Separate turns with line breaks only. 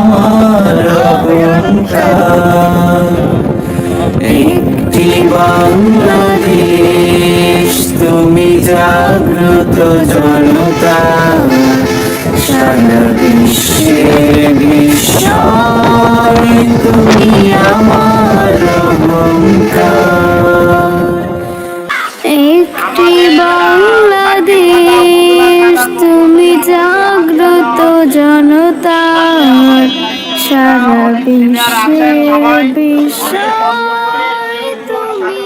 আমার একটি বাংলাদেশ তুমি জাগ্রত জনতা। সারা বিশ্বের বিস্ময় তুমি আমার
একটি বাংলাদেশ জনতার সারা তুমি